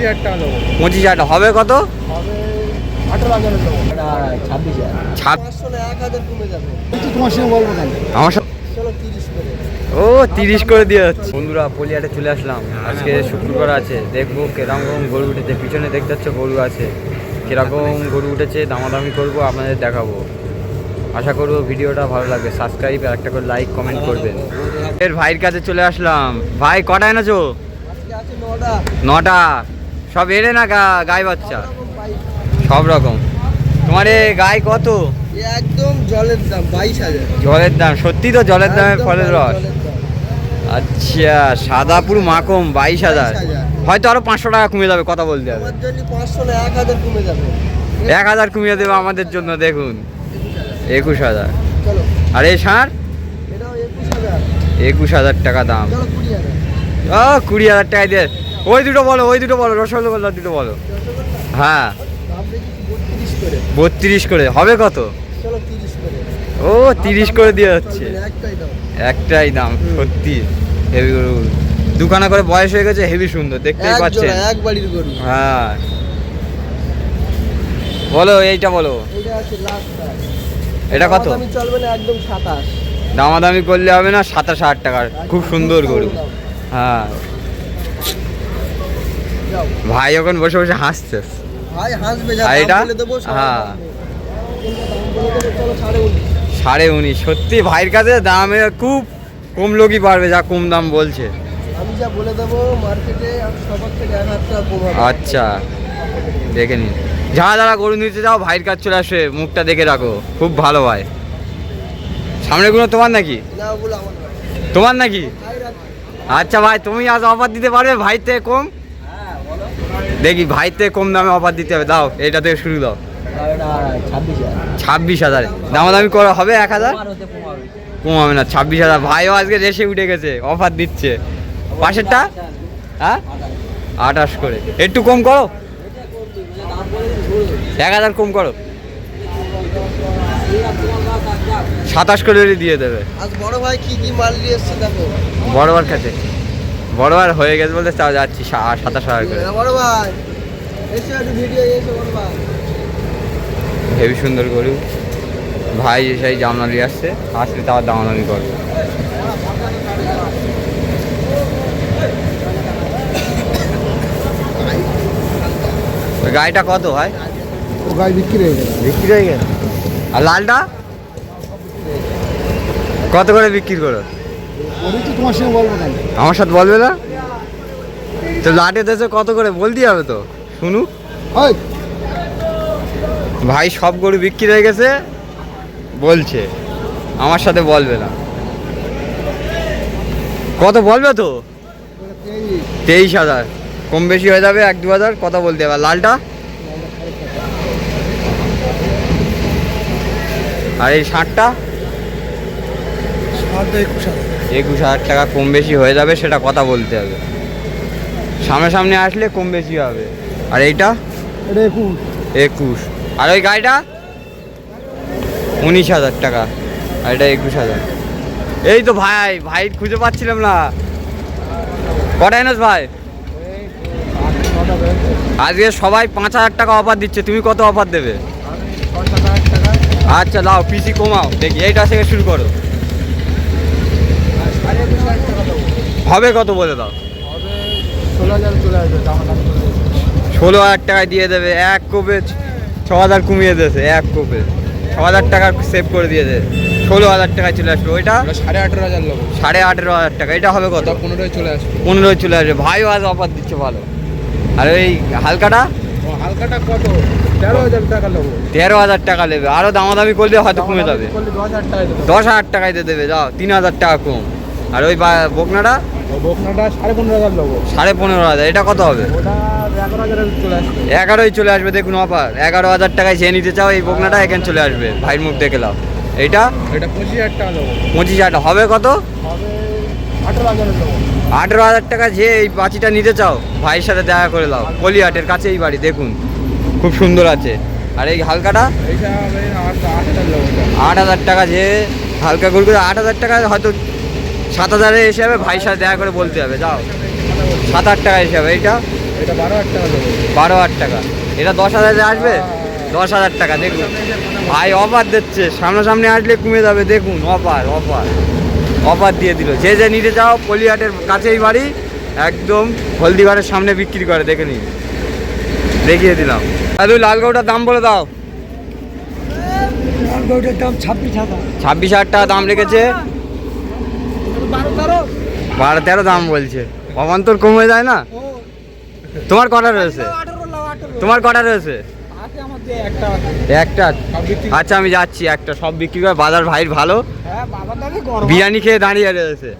পঁচিশ হাজার টাকা দেবো পঁচিশ হাজার হবে কত? হবে আঠারো হাজারের দেবো ছাব্বিশ হাজার। পাঁচশো না এক হাজার কমে যাবে। তোমার সঙ্গে বলব কেন আমার সাথে চলো তিরিশ করে। ও তিরিশ করে দিয়ে যাচ্ছে। বন্ধুরা পলিয়াটে চলে আসলাম। আজকে শুক্রবার আছে। দেখব কীরকম গরু উঠেছে। পিছনে দেখতে হচ্ছে গরু আছে। কীরকম গরু উঠেছে দামাদামি করব আপনাদের দেখাবো। আশা করব ভিডিওটা ভালো লাগবে। সাবস্ক্রাইব আর একটা করে লাইক কমেন্ট করবেন। এর ভাইয়ের কাছে চলে আসলাম। ভাই কটা এনেছো? নটা। নটা। সব এড়ে না গা- গাই বাচ্চা? সব রকম। তোমার এ গায়ে কত? একদম জলের দাম বাইশ হাজার। জলের দাম সত্যি তো জলের দামে ফলের রস? আচ্ছা সাদাপুর মাকম বাইশ হাজার। হয়তো আরও পাঁচশো টাকা কমে যাবে কথা বলতে হবে। এক হাজার কমে যাবে। এক হাজার কমিয়ে দেবে আমাদের জন্য দেখুন। একুশ হাজার। আর এই এটাও একুশ হাজার। টাকা দাম। ও কুড়ি হাজার টাকা দিয়ে ওই দুটো বলো ওই দুটো বলো রসগোল্লা দুটো বলো। হ্যাঁ। বত্রিশ করে হবে কত? ও তিরিশ করে দিয়ে যাচ্ছে। একটাই দাম সত্যি। হেভি গরু। দুখানা করে বয়স হয়ে গেছে হেভি সুন্দর দেখতেই পাচ্ছেন। এক বাড়ির গরু। হ্যাঁ। বলো এইটা বলো। এটা কত? একদম দামাদামি করলে হবে না সাতাশ হাজার টাকার। খুব সুন্দর গরু। হ্যাঁ। ভাই ওখানে বসে বসে হাসছে। ভাই হাসবে যা এটা? বলে দেবো সবাই হ্যাঁ। সাড়ে উনিশ। সত্যি ভাইয়ের কাছে দামে খুব কম লোকই পারবে যা কম দাম বলছে। আমি যা বলে দেবো মার্কেটে সবার থেকে এক হাজার টাকা কম আচ্ছা দেখে নিন। যারা যারা গরু নিতে যাও ভাইয়ের কাছে চলে আসবে মুখটা দেখে রাখো। খুব ভালো ভাই। সামনেগুলো তোমার নাকি। তোমার নাকি? আচ্ছা ভাই তুমি আজ অফার দিতে পারবে ভাই থেকে কম? দেখি ভাই থেকে কম দামে অফার দিতে হবে দাও এটা থেকে শুরু দাও। ছাব্বিশ হাজার। দামাদামি করা হবে এক হাজার? কমাবে না ছাব্বিশ হাজার। ভাইও আজকে রেসে উঠে গেছে অফার দিচ্ছে। পাশেরটা? হ্যাঁ? আঠাশ করে। একটু কম করো। এক হাজার কম করো। সাতাশ করে দিয়ে দেবে। বড় ভাই কি কি মাল নিয়ে এসছে দেখো। বড়বার কাছে। বড়বার হয়ে গেছে বলতে তা যাচ্ছি সাতাশ হাজার করে। হ্যাঁ, বড় ভাই। এসে একটু ভিডিও এসে বড় ভাই। হেভি সুন্দর গরু। ভাই সেই জামনালি আসছে আসলে তার দামাদামি করবে ওই গাড়িটা কত ভাই? ও গাড়ি বিক্রি হয়ে গেছে বিক্রি হয়ে গেল। আর লালটা? কত করে বিক্রি করো? তোমার সঙ্গে বলব কেন? আমার সাথে বলবে না? তো লাটে দেশে কত করে বলতে হবে তো? শুনু। ভাই সব গরু বিক্রি হয়ে গেছে বলছে। আমার সাথে বলবে না। কত বলবে তো? তেইশ হাজার। কম বেশি হয়ে যাবে এক দু হাজার কথা বলতে হবে। লালটা? আর এই ষাটটা একুশ হাজার। টাকা কম বেশি হয়ে যাবে সেটা কথা বলতে হবে। সামনে সামনে আসলে কম বেশি হবে। আর এইটা? একুশ। আর ওই গাড়িটা? উনিশ হাজার টাকা। আর এটা একুশ হাজার। এই তো ভাই ভাই খুঁজে পাচ্ছিলাম না। কটা এনেস ভাই? আজকে সবাই পাঁচ হাজার টাকা অফার দিচ্ছে। তুমি কত অফার দেবে? আচ্ছা দাও পিসি কমাও। দেখি এইটা থেকে শুরু করো। হবে কত বলে দাও? ষোলো হাজার টাকায় দিয়ে দেবে এক কোপে ছ হাজার কমিয়ে দিয়েছে এক কোপে। ছ হাজার টাকা সেভ করে দিয়েছে ষোলো হাজার টাকায় চলে আসবে ওইটা সাড়ে আঠেরো হাজার লোক। সাড়ে আঠেরো হাজার টাকা এটা হবে কত? ওটা পনেরোয় চলে আসবে। পনেরোয় চলে আসবে। ভাইও আজ অফার দিচ্ছে ভালো। আর ওই হালকাটা? হালকাটা কত? তেরো হাজার টাকা নেবে। আরও দামাদামি করলে হয়তো কমে যাবে। দশ হাজার দেবো। টাকায় দিয়ে দেবে যাও তিন হাজার টাকা কম। আর ওই বকনাটা? বকনাটা সাড়ে পনেরো হাজার লোক সাড়ে পনেরো হাজার এটা কত হবে? চলে আসবে। এগারোই চলে আসবে দেখুন অফার। এগারো হাজার টাকায় যে নিতে চাও এই বকনাটা এখানে চলে আসবে। ভাইয়ের মুখ দেখে লাও এইটা? এটা পঁচিশ হাজার টাকা দেবো পঁচিশ হাজার হবে কত? আঠেরো হাজার টাকা যে এই বাচিটা নিতে চাও ভাইয়ের সাথে দেখা করে দাও কলিহাটের কাছে এই বাড়ি দেখুন। খুব সুন্দর আছে। আর এই হালকাটা? আট হাজার টাকা যে হালকা করে আট হাজার টাকা হয়তো সাত হাজারের হিসাবে ভাইয়ের সাথে দেখা করে বলতে হবে যাও। সাত হাজার টাকা হিসাবে এইটা? এটা বারো হাজার টাকা বারো হাজার টাকা। এটা দশ হাজারে আসবে? দশ হাজার টাকা দেখুন। ভাই অফার দিচ্ছে সামনাসামনি আসলে কমে যাবে দেখুন অফার অফার। অফার দিয়ে দিল। যে যে নিতে যাও পলিহাটের কাছেই বাড়ি একদম হলদিঘরের সামনে বিক্রি করে দেখে নিন। দেখিয়ে দিলাম। দাদু লাল গৌটার দাম বলে দাও। ওইটার দাম ছাব্বিশ হাজার। ছাব্বিশ হাজার টাকা দাম রেখেছে। বারো তেরো দাম বলছে। অবান্তর কমে যায় না? তোমার কটা রয়েছে? তোমার কটা রয়েছে? একটা একটা? আচ্ছা আমি যাচ্ছি একটা। সব বিক্রি করে বাজার ভাইর ভালো। হ্যাঁ বিরিয়ানি খেয়ে দাঁড়িয়ে রয়েছে।